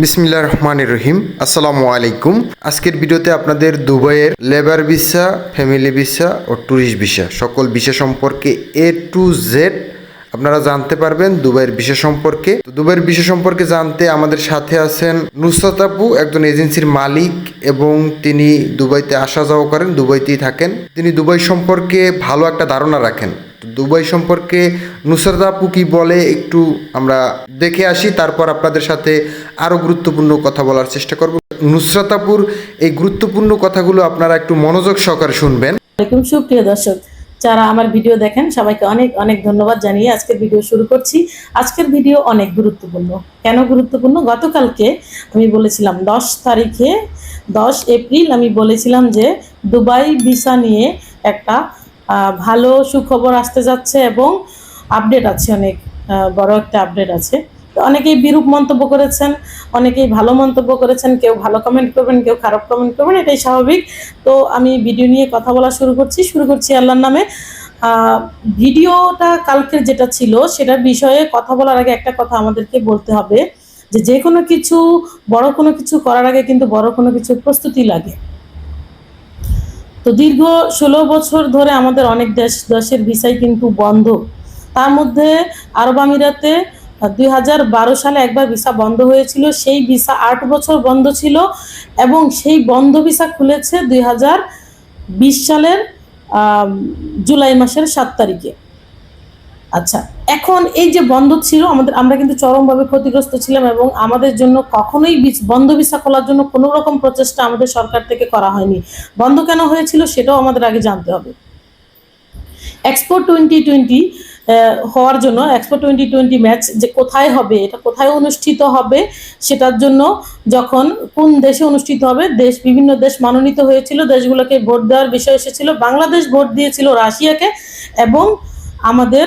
বিসমিল্লাহ রহমান রহিম আসসালামু আলাইকুম। আজকের ভিডিওতে আপনাদের দুবাইয়ের লেবার ভিসা, ফ্যামিলি ভিসা ও ট্যুরিস্ট ভিসা, সকল ভিসা সম্পর্কে এ টু জেড আপনারা জানতে পারবেন দুবাইয়ের বিষয় সম্পর্কে। দুবাইয়ের ভিসা সম্পর্কে জানতে আমাদের সাথে আছেন নুসরাত আপু, একজন এজেন্সির মালিক এবং তিনি দুবাইতে আসা যাওয়া করেন, দুবাইতেই থাকেন। তিনি দুবাই সম্পর্কে ভালো একটা ধারণা রাখেন। দুবাই সম্পর্কে নুসরাত আপু কি বলে একটু আমরা দেখে আসি, তারপর আপনাদের সাথে আরও গুরুত্বপূর্ণ কথা বলার চেষ্টা করব। নুসরাত আপুর এই গুরুত্বপূর্ণ কথাগুলো আপনারা একটু মনোযোগ সহকারে শুনবেন। সুপ্রিয় দর্শক, যারা আমার ভিডিও দেখেন, সবাইকে অনেক অনেক ধন্যবাদ জানিয়ে আজকের ভিডিও শুরু করছি। আজকের ভিডিও অনেক গুরুত্বপূর্ণ। কেন গুরুত্বপূর্ণ? গতকালকে আমি বলেছিলাম, দশ তারিখে, দশ এপ্রিল আমি বলেছিলাম যে দুবাই ভিসা নিয়ে একটা ভালো সুখবর আসতে যাচ্ছে এবং আপডেট আছে, অনেক বড় একটা আপডেট আছে। অনেকেই বিরূপ মন্তব্য করেছেন, অনেকেই ভালো মন্তব্য করেছেন, কেউ ভালো কমেন্ট করবেন, কেউ খারাপ কমেন্ট করবেন, এটাই স্বাভাবিক। তো আমি ভিডিও নিয়ে কথা বলা শুরু করছি শুরু করছি আল্লাহর নামে। ভিডিওটা কালকের যেটা ছিল, সেটার বিষয়ে কথা বলার আগে একটা কথা আমাদেরকে বলতে হবে, যে যে কোনো কিছু, বড় কোনো কিছু করার আগে কিন্তু বড় কোনো কিছু প্রস্তুতি লাগে। তো দীর্ঘ ষোলো বছর ধরে আমাদের অনেক দেশ, দেশের ভিসাই কিন্তু বন্ধ। তার মধ্যে আরব আমিরাতে দুই হাজার বারো সালে একবার ভিসা বন্ধ হয়েছিল। সেই ভিসা আট বছর বন্ধ ছিল এবং সেই বন্ধ ভিসা খুলেছে দুই হাজার বিশ সালের জুলাই মাসের সাত তারিখে। আচ্ছা এখন এই যে বন্ধ ছিল, আমাদের, আমরা কিন্তু চরমভাবে ক্ষতিগ্রস্ত ছিলাম এবং আমাদের জন্য কখনোই বন্ধ ভিসা খোলার জন্য কোনো রকম প্রচেষ্টা আমাদের সরকার থেকে করা হয়নি। বন্ধ কেন হয়েছিল সেটাও আমাদের আগে জানতে হবে। এক্সপো টোয়েন্টি টোয়েন্টি হওয়ার জন্য এক্সপো টোয়েন্টি টোয়েন্টি ম্যাচ যে কোথায় হবে, এটা কোথায় অনুষ্ঠিত হবে, সেটার জন্য যখন কোন দেশে অনুষ্ঠিত হবে, দেশ, বিভিন্ন দেশ মনোনীত হয়েছিল, দেশগুলোকে ভোট দেওয়ার বিষয় এসেছিল, বাংলাদেশ ভোট দিয়েছিল রাশিয়াকে এবং আমাদের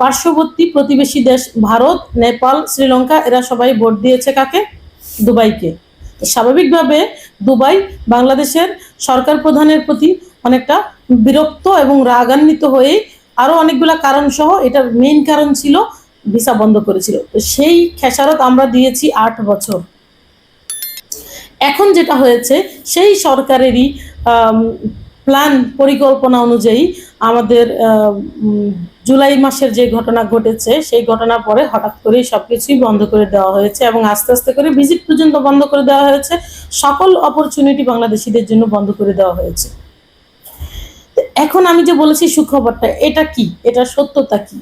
পার্শ্ববর্তী প্রতিবেশী দেশ ভারত, নেপাল, শ্রীলঙ্কা, এরা সবাই ভোট দিয়েছে কাকে? দুবাইকে। স্বাভাবিকভাবে দুবাই বাংলাদেশের সরকার প্রধানের প্রতি অনেকটা বিরক্ত এবং রাগান্বিত হয়ে আরও অনেকগুলা কারণ সহ এটার মেইন কারণ ছিল ভিসা বন্ধ করেছিল। সেই খেসারত আমরা দিয়েছি আট বছর। এখন যেটা হয়েছে, সেই সরকারেরই প্ল্যান পরিকল্পনা অনুযায়ী আমাদের জুলাই মাসের যে ঘটনা ঘটেছে, সেই ঘটনার পরে হঠাৎ করেই সবকিছুই বন্ধ করে দেওয়া হয়েছে এবং আস্তে আস্তে করে ভিজিট পর্যন্ত বন্ধ করে দেওয়া হয়েছে। সকল অপরচুনিটি বাংলাদেশিদের জন্য বন্ধ করে দেওয়া হয়েছে। এখন আমি যে বলেছি সুখবরটা, এটা কি? এটা সত্যতা কি?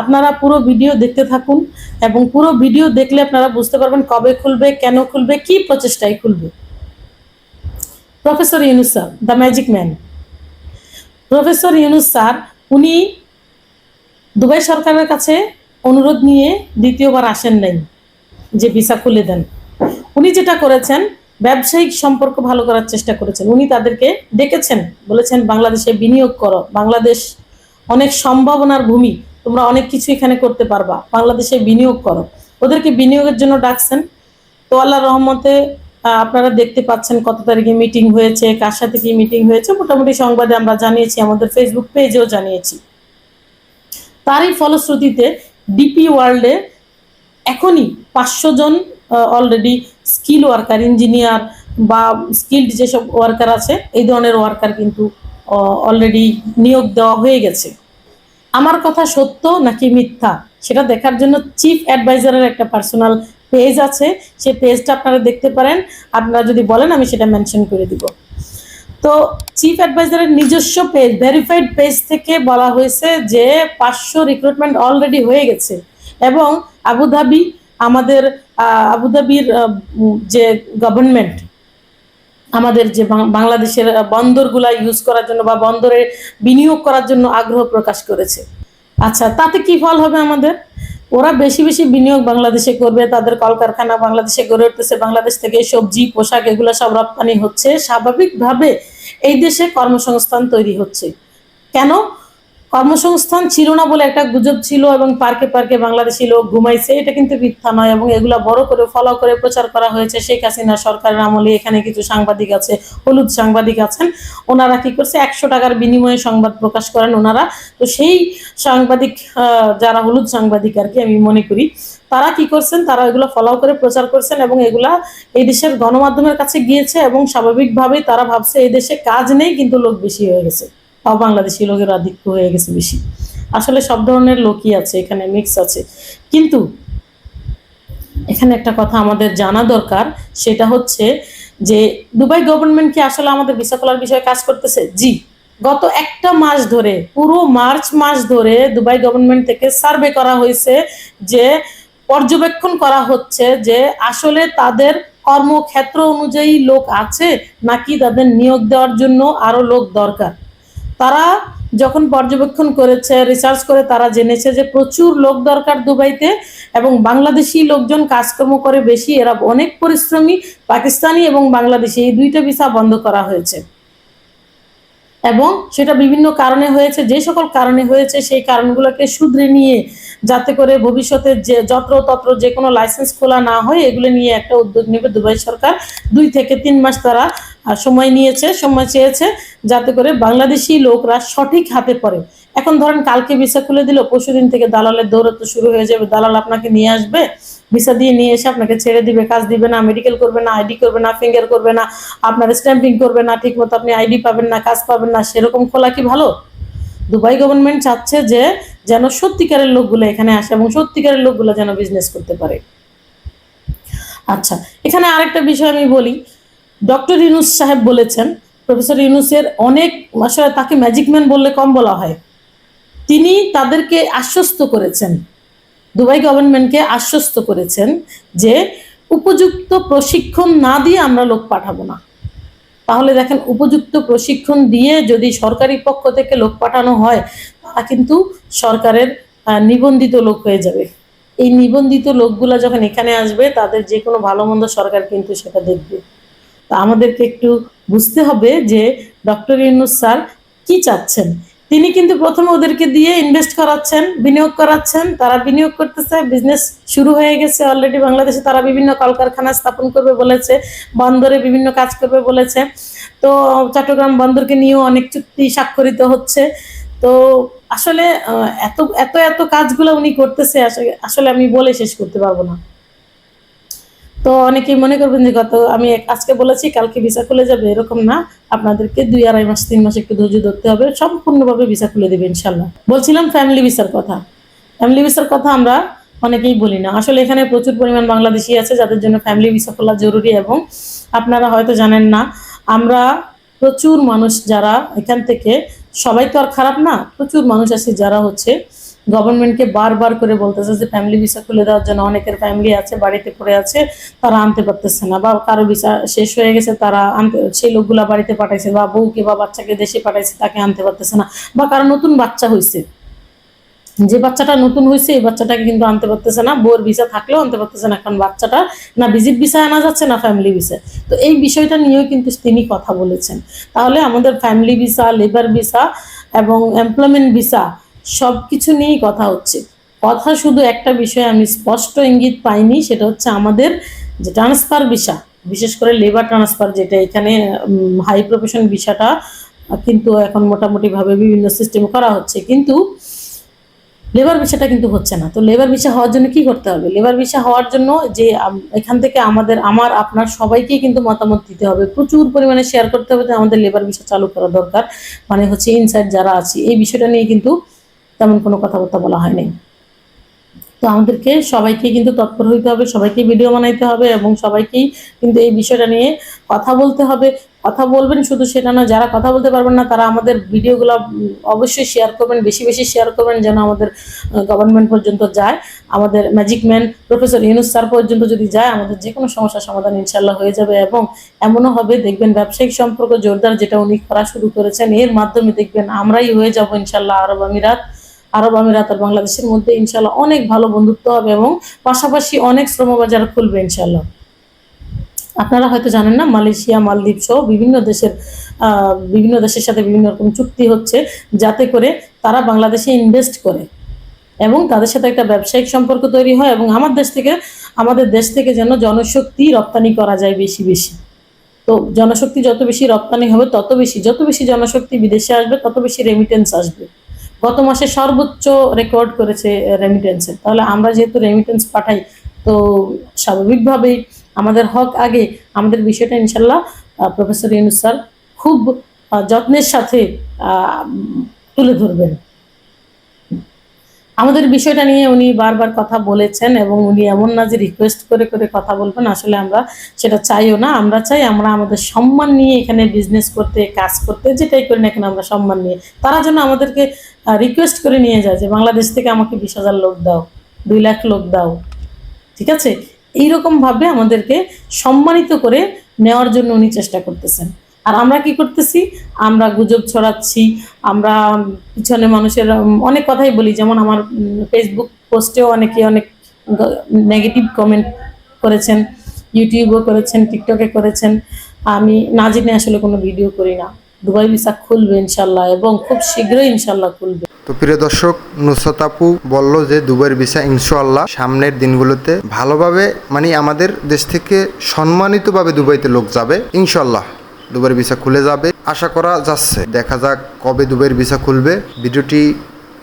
আপনারা পুরো ভিডিও দেখতে থাকুন এবং পুরো ভিডিও দেখলে আপনারা বুঝতে পারবেন কবে খুলবে, কেন খুলবে, কি প্রচেষ্টায় খুলবে। Professor Yunus sir the magic man professor Yunus sir উনি দুবাই সরকারের কাছে অনুরোধ নিয়ে দ্বিতীয়বার আসেন নাই, যে ভিসা খুলে দেন। উনি যেটা করেছেন, ব্যবসায়িক সম্পর্ক ভালো করার চেষ্টা করেছেন। উনি তাদেরকে ডেকেছেন, বলেছেন, বাংলাদেশে বিনিয়োগ করো। বাংলাদেশ অনেক সম্ভাবনার ভূমি। তোমরা অনেক কিছু এখানে করতে পারবা। বাংলাদেশে বিনিয়োগ করো। ওদেরকে বিনিয়োগের জন্য ডাকছেন। তো আল্লাহর রহমতে আপনারা দেখতে পাচ্ছেন কত তারিখে মিটিং হয়েছে, কার সাথে কি মিটিং হয়েছে, মোটামুটি সংবাদে আমরা জানিয়েছি, আমাদের ফেসবুক পেজেও জানিয়েছি। তারই ফলশ্রুতিতে ডিপি ওয়ার্ল্ডে এখনই পাঁচশো জন অলরেডি স্কিল ওয়ার্কার ইঞ্জিনিয়ার বা স্কিল্ড যেসব ওয়ার্কার আছে, এই ধরনের ওয়ার্কার কিন্তু অলরেডি নিয়োগ দেওয়া হয়ে গেছে। আমার কথা সত্য নাকি মিথ্যা, সেটা দেখার জন্য চিফ অ্যাডভাইজারের একটা পার্সোনাল পেজ আছে, সেই পেজটা আপনারা দেখতে পারেন। আপনারা যদি বলেন, আমি সেটা মেনশন করে দিব। তো চিফ অ্যাডভাইজারের নিজস্ব পেজ ভেরিফাইড পেজ থেকে বলা হয়েছে যে পাঁচশো রিক্রুটমেন্ট অলরেডি হয়ে গেছে। এবং আবুধাবি আমাদের আবুধাবির যে গভর্নমেন্ট আমাদের যে বাংলাদেশের বন্দরগুলা ইউজ করার জন্য বা বন্দরে বিনিয়োগ করার জন্য আগ্রহ প্রকাশ করেছে। আচ্ছা তাতে কি ফল হবে আমাদের? ওরা বেশি বেশি বিনিয়োগ বাংলাদেশে করবে, তাদের কলকারখানা বাংলাদেশে গড়ে উঠতেছে, বাংলাদেশ থেকে সবজি, পোশাক, এগুলো সব রপ্তানি হচ্ছে। স্বাভাবিকভাবে এই দেশে কর্মসংস্থান তৈরি হচ্ছে। কেন? কর্মসংস্থান ছিল না বলে একটা গুজব ছিল এবং পার্কে পার্কে বাংলাদেশি লোক ঘুমাইছে, এটা কিন্তু মিথ্যা নয় এবং এগুলা বড় করে ফলো করে প্রচার করা হয়েছে। শেখ হাসিনা সরকারের আমলে এখানে কিছু সাংবাদিক আছে, হলুদ সাংবাদিক আছেন। ওনারা কি করছে? একশো টাকার বিনিময়ে সংবাদ প্রকাশ করেন ওনারা। তো সেই সাংবাদিক যারা হলুদ সাংবাদিক আর কি, আমি মনে করি, তারা কি করছেন? তারা এগুলো ফলো করে প্রচার করছেন এবং এগুলা এই দেশের গণমাধ্যমের কাছে গিয়েছে এবং স্বাভাবিকভাবেই তারা ভাবছে, এই দেশে কাজ নেই, কিন্তু লোক বেশি হয়ে গেছে। তাও বাংলাদেশি লোকের আধিক্য হয়ে গেছে বেশি। আসলে সব ধরনের লোকই আছে, এখানে মিক্স আছে। কিন্তু এখানে একটা কথা আমাদের জানা দরকার, সেটা হচ্ছে যে দুবাই গভর্নমেন্ট কি আসলে আমাদের ভিসা খোলার বিষয়ে কাজ করতেছে? জি। গত একটা মাস ধরে, পুরো মার্চ মাস ধরে দুবাই গভর্নমেন্ট থেকে সার্ভে করা হয়েছে যে, পর্যবেক্ষণ করা হচ্ছে যে আসলে তাদের কর্মক্ষেত্র অনুযায়ী লোক আছে নাকি তাদের নিয়োগ দেওয়ার জন্য আরও লোক দরকার। তারা যখন পর্যবেক্ষণ করেছে রিসার্চ করে তারা জেনেছে যে প্রচুর লোক দরকার দুবাইতে এবং বাংলাদেশি লোকজন কাজকর্ম করে বেশি। এরা অনেক পরিশ্রমী, পাকিস্তানি এবং বাংলাদেশি। এই দুইটা ভিসা বন্ধ করা হয়েছে। এবং সেটা বিভিন্ন কারণে হয়েছে, যে সকল কারণে হয়েছে সেই কারণগুলোকে শুধরে নিয়ে যাতে করে ভবিষ্যতে যে যত্র তত্র যে কোনো লাইসেন্স খোলা না হয়, এগুলো নিয়ে একটা উদ্যোগ নেবে দুবাই সরকার। দুই থেকে তিন মাস তারা আহ, সময় নিয়েছে সময় চেয়েছে যাতে করে বাংলাদেশি লোকরা সঠিক হাতে পড়ে। এখন ধরেন কালকে ভিসা খুলে দিল পরশুদিন থেকে দালালের দৌড়াতে শুরু হয়ে যাবে দালাল আপনাকে নিয়ে আসবে ভিসা দিয়ে নিয়ে এসে আপনাকে ছেড়ে দিবে কাজ দিবে না মেডিকেল করবে না আইডি করবে না ফিঙ্গার করবে না আপনার স্ট্যাম্পিং করবে না ঠিক মতো আপনি আইডি পাবেন না কাজ পাবেন না সেরকম খোলা কি ভালো? দুবাই গভর্নমেন্ট চাচ্ছে যে যেন সত্যিকারের লোকগুলো এখানে আসে এবং সত্যিকারের লোকগুলো যেন বিজনেস করতে পারে। আচ্ছা এখানে আরেকটা বিষয় আমি বলি ডক্টর ইউনুস সাহেব বলেছেন, প্রফেসর ইউনুসের অনেক আসলে তাকে ম্যাজিক ম্যান বললে কম বলা হয়। তিনি তাদেরকে আশ্বস্ত করেছেন, দুবাই গভর্নমেন্টকে আশ্বস্ত করেছেন যে উপযুক্ত প্রশিক্ষণ না দিয়ে আমরা লোক পাঠাবো না। তাহলে দেখেন, উপযুক্ত প্রশিক্ষণ দিয়ে যদি সরকারি পক্ষ থেকে লোক পাঠানো হয় তা কিন্তু সরকারের নিবন্ধিত লোক হয়ে যাবে। এই নিবন্ধিত লোকগুলা যখন এখানে আসবে, তাদের যে কোনো ভালো মন্দ সরকার কিন্তু সেটা দেখবে। তা আমাদেরকে একটু বুঝতে হবে যে ডক্টর ইউনুস স্যার কি চাচ্ছেন। তিনি কিন্তু প্রথমে ওদেরকে দিয়ে ইনভেস্ট করাচ্ছেন, বিনিয়োগ করাচ্ছেন, তারা বিনিয়োগ করতেছে বিজনেস শুরু হয়ে গেছে অলরেডি বাংলাদেশে, তারা বিভিন্ন কলকারখানা স্থাপন করবে বলেছে, বন্দরে বিভিন্ন কাজ করবে বলেছে। তো চট্টগ্রাম বন্দরকে নিয়েও অনেক চুক্তি স্বাক্ষরিত হচ্ছে। তো আসলে এত এত এত কাজগুলো উনি করতেছে আসলে- আমি বলে শেষ করতে পারব না। তো অনেকেই মনে করবেন যে গত আমি আজকে বলেছি, কালকে ভিসা খুলে যাবে, এরকম না। আপনাদেরকে দুই আড়াই মাস, তিন মাস একটু ধৈর্য ধরতে হবে। সম্পূর্ণভাবে ভিসা খুলে দেবে, ইনশাল্লাহ। বলছিলাম ফ্যামিলি ভিসার কথা। ফ্যামিলি ভিসার কথা আমরা অনেকেই বলি না। আসলে এখানে প্রচুর পরিমাণ বাংলাদেশি আছে, যাদের জন্য ফ্যামিলি ভিসা খোলা জরুরি এবং আপনারা হয়তো জানেন না, আমরা প্রচুর মানুষ যারা এখান থেকে, সবাই তো আর খারাপ না, প্রচুর মানুষ আছে যারা হচ্ছে গভর্নমেন্টকে বারবার করে বলতেছে যে ফ্যামিলি ভিসা খুলে দেওয়ার জন্য অনেকের ফ্যামিলি আছে, বাড়িতে পড়ে আছে, তারা আনতে পারতেছে না। বা কারও ভিসা শেষ হয়ে গেছে, তারা আনতে, সেই লোকগুলা বাড়িতে পাঠাইছে বা বউকে বা বাচ্চাকে দেশে পাঠাইছে, তাকে আনতে পারতেছে না। বা কারও নতুন বাচ্চা হয়েছে যে বাচ্চাটা নতুন হয়েছে এই বাচ্চাটাকে কিন্তু আনতে পারতেছে না। বোর ভিসা থাকলেও আনতে পারতেছে না, কারণ বাচ্চাটা না ভিজিট ভিসা আনা যাচ্ছে, না ফ্যামিলি ভিসা তো এই বিষয়টা নিয়েও কিন্তু তিনি কথা বলেছেন। তাহলে আমাদের ফ্যামিলি ভিসা লেবার ভিসা এবং এমপ্লয়মেন্ট ভিসা সব কিছু নিয়েই কথা হচ্ছে। কথা শুধু একটা বিষয়ে আমি স্পষ্ট ইঙ্গিত পাইনি, সেটা হচ্ছে আমাদের যে ট্রান্সফার ভিসা বিশেষ করে লেবার ট্রান্সফার যেটা এখানে হাই প্রফেশন ভিসাটা কিন্তু এখন মোটামুটিভাবে বিভিন্ন সিস্টেম করা হচ্ছে। কিন্তু লেবার ভিসাটা কিন্তু হচ্ছে না। তো লেবার ভিসা হওয়ার জন্য কি করতে হবে? লেবার ভিসা হওয়ার জন্য যে এখান থেকে আমাদের, আমার, আপনার সবাইকেই কিন্তু মতামত দিতে হবে। প্রচুর পরিমাণে শেয়ার করতে হবে যে আমাদের লেবার ভিসা চালু করা দরকার। মানে হচ্ছে ইনসাইড যারা আছে, এই বিষয়টা নিয়ে কিন্তু তেমন কোনো কথাবার্তা বলা হয়নি। তো আমাদেরকে সবাইকে কিন্তু তৎপর হইতে হবে, সবাইকে ভিডিও বানাইতে হবে এবং সবাইকেই কিন্তু এই বিষয়টা নিয়ে কথা বলতে হবে। কথা বলবেন শুধু সেটা না, যারা কথা বলতে পারবেন না, তারা আমাদের ভিডিওগুলো অবশ্যই শেয়ার করবেন, বেশি বেশি শেয়ার করবেন যেন আমাদের গভর্নমেন্ট পর্যন্ত যায়। আমাদের magic man professor Yunus sir পর্যন্ত যদি যায়, আমাদের যে কোনো সমস্যার সমাধান ইনশাল্লাহ হয়ে যাবে এবং এমনও হবে, দেখবেন ব্যবসায়িক সম্পর্ক জোরদার, যেটা উনি করা শুরু করেছেন, এর মাধ্যমে দেখবেন আমরাই হয়ে যাব ইনশাল্লাহ আরব আমিরাত। আরব আমিরাত আর বাংলাদেশের মধ্যে ইনশাল্লাহ অনেক ভালো বন্ধুত্ব হবে এবং পাশাপাশি অনেক শ্রমবাজার খুলবে ইনশাল্লাহ আপনারা হয়তো জানেন না, মালয়েশিয়া, মালদ্বীপ সহ বিভিন্ন দেশের বিভিন্ন দেশের সাথে বিভিন্ন রকম চুক্তি হচ্ছে যাতে করে তারা বাংলাদেশে ইনভেস্ট করে এবং তাদের সাথে একটা ব্যবসায়িক সম্পর্ক তৈরি হয় এবং আমার দেশ থেকে, আমাদের দেশ থেকে যেন জনশক্তি রপ্তানি করা যায় বেশি বেশি। তো জনশক্তি যত বেশি রপ্তানি হবে, তত বেশি, যত বেশি জনশক্তি বিদেশে আসবে, তত বেশি রেমিটেন্স আসবে। গত মাসে সর্বোচ্চ রেকর্ড করেছে রেমিটেন্সের তাহলে আমরা যেহেতু রেমিটেন্স পাঠাই, তো স্বাভাবিকভাবেই আমাদের হক আগে। আমাদের বিষয়টা ইনশাল্লাহ প্রফেসর ইউনুস স্যার খুব যত্নের সাথে তুলে ধরবেন। আমাদের বিষয়টা নিয়ে উনি বারবার কথা বলেছেন এবং উনি এমন না যে রিকোয়েস্ট করে করে কথা বলবেন, আসলে আমরা সেটা চাইও না। আমরা চাই আমরা আমাদের সম্মান নিয়ে এখানে বিজনেস করতে, কাজ করতে, যেটাই করি না কেন আমরা সম্মান নিয়ে। তারা যেন আমাদেরকে রিকোয়েস্ট করে নিয়ে যায় যে বাংলাদেশ থেকে আমাকে বিশ হাজার লোক দাও, দুই লাখ লোক দাও। ঠিক আছে? এইরকম ভাবে আমাদেরকে সম্মানিত করে নেওয়ার জন্য উনি চেষ্টা করতেছেন। আর আমরা কি করতেছি? আমরা গুজব ছড়াচ্ছি, আমরা পিছনে মানুষের অনেক কথাই বলি, যেমন আমার ফেসবুক পোস্টেও অনেকে অনেক নেগেটিভ কমেন্ট করেছেন ইউটিউবও করেছেন টিকটকে করেছেন। আমি না জেনে আসলে কোনো ভিডিও করি না। দুবাই ভিসা খুলবে ইনশাল্লাহ এবং খুব শীঘ্রই ইনশাল্লাহ খুলবে। তো প্রিয় দর্শক, নুসরত আপু বলল যে দুবাইয়ের ভিসা ইনশাআল্লাহ সামনের দিনগুলোতে ভালোভাবে মানে আমাদের দেশ থেকে সম্মানিতভাবে দুবাইতে লোক যাবে ইনশাআল্লাহ দুবাইয়ের ভিসা খুলে যাবে। আশা করা যাচ্ছে। দেখা যাক কবে দুবাইয়ের ভিসা খুলবে। ভিডিওটি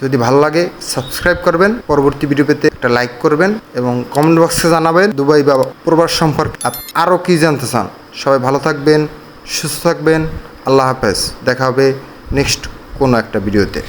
যদি ভালো লাগে, সাবস্ক্রাইব করবেন। পরবর্তী ভিডিও পেতে একটা লাইক করবেন এবং কমেন্ট বক্সে জানাবেন দুবাই বা প্রবাস সম্পর্কে আরও কি জানতে চান। সবাই ভালো থাকবেন, সুস্থ থাকবেন। আল্লাহ হাফেজ। দেখা হবে নেক্সট কোনো একটা ভিডিওতে।